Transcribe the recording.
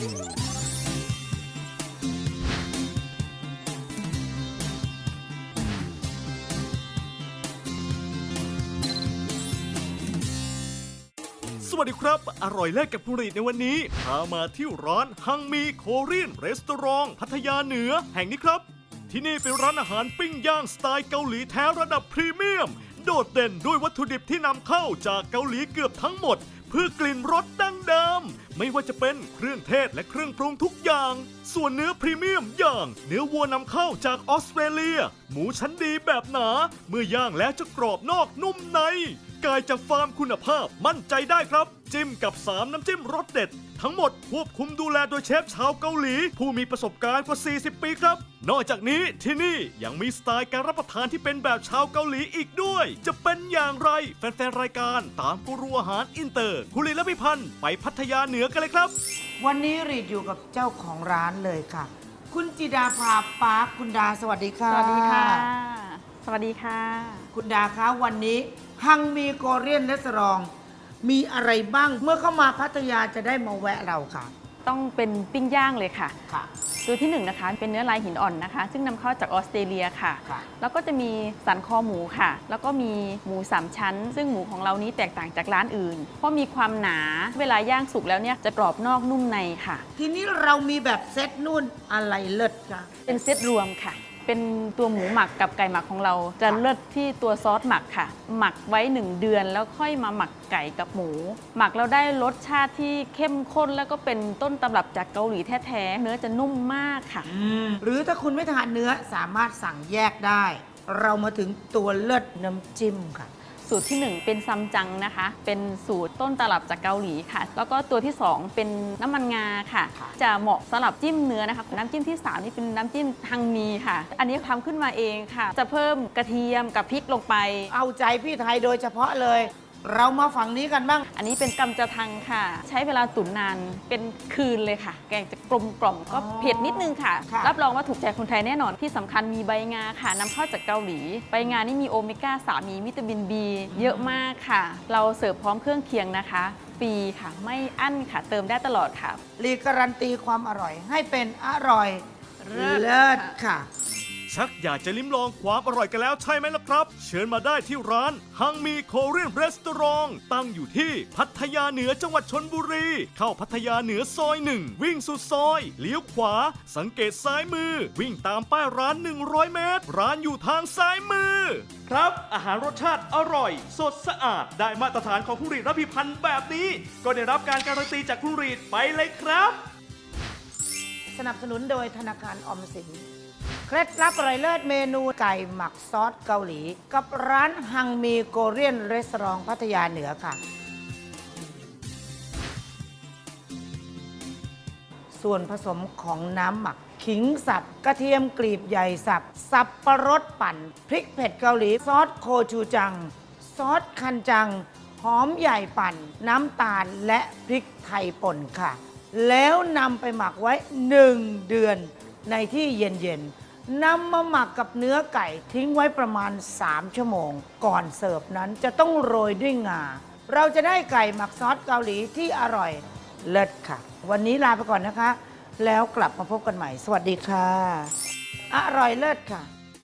สวัสดีครับ อร่อยเลิศกับผู้รีดในวันนี้ พามาที่ร้านฮังมีโคเรียนรีสตอรองพัทยาเหนือแห่งนี้ครับ ที่นี่เป็นร้านอาหารปิ้งย่างสไตล์เกาหลีแท้ระดับพรีเมียม โดดเด่นด้วยวัตถุดิบที่นำเข้าจากเกาหลีเกือบทั้งหมด เพื่อกลิ่นรสดั้งเดิม ไม่ว่าจะเป็นเครื่องเทศและเครื่องปรุงทุกอย่าง ส่วนเนื้อพรีเมียมอย่าง เนื้อวัวนำเข้าจากออสเตรเลีย หมูชั้นดีแบบหนา เมื่อย่างแล้วจะกรอบนอกนุ่มใน กายจากฟาร์มคุณภาพมั่นใจได้ครับ จิ้มกับ 3 น้ำจิ้มรสเด็ด ทั้งหมดควบคุมดูแลโดยเชฟชาวเกาหลี ผู้มีประสบการณ์กว่า 40 ปีครับ นอกจากนี้ที่นี่ยังมีสไตล์การรับประทานที่เป็นแบบชาวเกาหลีอีกด้วย จะเป็นอย่างไรแฟนๆรายการตามกูรูอาหารอินเตอร์คุณลีและพิพันธ์ไปพัทยาเหนือกันเลยครับ วันนี้รีดอยู่กับเจ้าของร้านเลยค่ะ คุณจิดาภาปาร์คคุณดาสวัสดีค่ะสวัสดีค่ะ สวัสดีค่ะ คุณดาคะวันนี้ฮังมีโกเรียนเลสรอง มีอะไรบ้างเมื่อเข้ามาพัทยาจะได้มาแวะเราค่ะ ต้องเป็นปิ้งย่างเลยค่ะ ค่ะ ตัวที่หนึ่งนะคะเป็นเนื้อลายหินอ่อนนะคะ ซึ่งนำเข้าจากออสเตรเลียค่ะค่ะ แล้วก็จะมีสันคอหมูค่ะ แล้วก็มีหมูสามชั้น ซึ่งหมูของเรานี้แตกต่างจากร้านอื่น เพราะมีความหนาเวลาย่างสุกแล้วเนี่ยจะกรอบนอกนุ่มในค่ะ ทีนี้เรามีแบบเซตนู่นอะไรเลิศคะเป็นเซตรวมค่ะ เป็นตัวหมูหมักกับไก่หมักของเรา จะเลิศที่ตัวซอสหมักค่ะ หมักไว้ 1 เดือนแล้วค่อยมาหมักไก่กับหมู หมักแล้วได้รสชาติที่เข้มข้นแล้วก็เป็นต้นตำรับจากเกาหลีแท้ๆเนื้อจะนุ่มมากค่ะ หรือถ้าคุณไม่ทานเนื้อสามารถสั่งแยกได้ เรามาถึงตัวเลิศน้ำจิ้มค่ะ สูตรที่ 1 เป็นซัมจังนะคะ เป็นสูตรต้นตำรับจากเกาหลีค่ะ แล้วก็ตัวที่ 2 เป็นน้ำมันงาค่ะค่ะ จะเหมาะสำหรับจิ้มเนื้อนะคะ น้ำจิ้มที่ 3 นี่เป็นน้ำจิ้มฮังมีค่ะ อันนี้ทำขึ้นมาเองค่ะ จะเพิ่มกระเทียมกับพริกลงไป เอาใจพี่ไทยโดยเฉพาะเลย เรามาฝั่งนี้กันบ้าง อันนี้เป็นกำจะทังค่ะ ใช้เวลาตุ๋นนานเป็นคืนเลยค่ะ แกงจะกลมกล่อมก็อ๋อเผ็ดนิดนึงค่ะ ค่ะ รับรองว่าถูกใจคนไทยแน่นอนที่สำคัญมีใบงาค่ะนำเข้าจากเกาหลี ใบงานี่มีโอเมก้า3มีวิตามิน B เยอะมากค่ะ เราเสิร์ฟพร้อมเครื่องเคียงนะคะฟรีค่ะ ไม่อั้นค่ะ เติมได้ตลอดค่ะรีการันตีความอร่อยให้เป็นอร่อยเลิศเลิศค่ะ ชักอยากจะลิ้มลองความอร่อยกันแล้วใช่ไหมล่ะครับ เชิญมาได้ที่ร้านฮังมีโคเรียนรีสตอรองตั้งอยู่ที่พัทยาเหนือจังหวัดชนบุรี เข้าพัทยาเหนือซอยหนึ่งวิ่งสุดซอย เลี้ยวขวา สังเกตซ้ายมือ วิ่งตามป้ายร้าน 100 เมตร ร้านอยู่ทางซ้ายมือ ครับ อาหารรสชาติอร่อย สดสะอาดได้มาตรฐานของผู้รีดรับพิพันธ์แบบนี้ ก็ได้รับการการันตีจากผู้รีดไปเลยครับ สนับสนุนโดยธนาคารออมสิน เคล็ดลับอร่อยเลิศเมนูไก่หมักซอสเกาหลี กับร้านฮังมีโกเรียนรีสอร์ทพัทยาเหนือค่ะ ส่วนผสมของน้ำหมัก ขิงสับ กระเทียมกลีบใหญ่สับ สับปะรดปั่น พริกเผ็ดเกาหลี ซอสโคชูจัง ซอสคันจัง หอมใหญ่ปั่น น้ำตาลและพริกไทยป่นค่ะ แล้วนำไปหมักไว้ 1 เดือนในที่เย็นๆ นำมาหมักกับเนื้อไก่ทิ้งไว้ประมาณ 3 ชั่วโมง ก่อนเสิร์ฟนั้นจะต้องโรยด้วยงา เราจะได้ไก่หมักซอสเกาหลีที่อร่อยเลิศค่ะ วันนี้ลาไปก่อนนะคะ แล้วกลับมาพบกันใหม่ สวัสดีค่ะ อร่อยเลิศค่ะ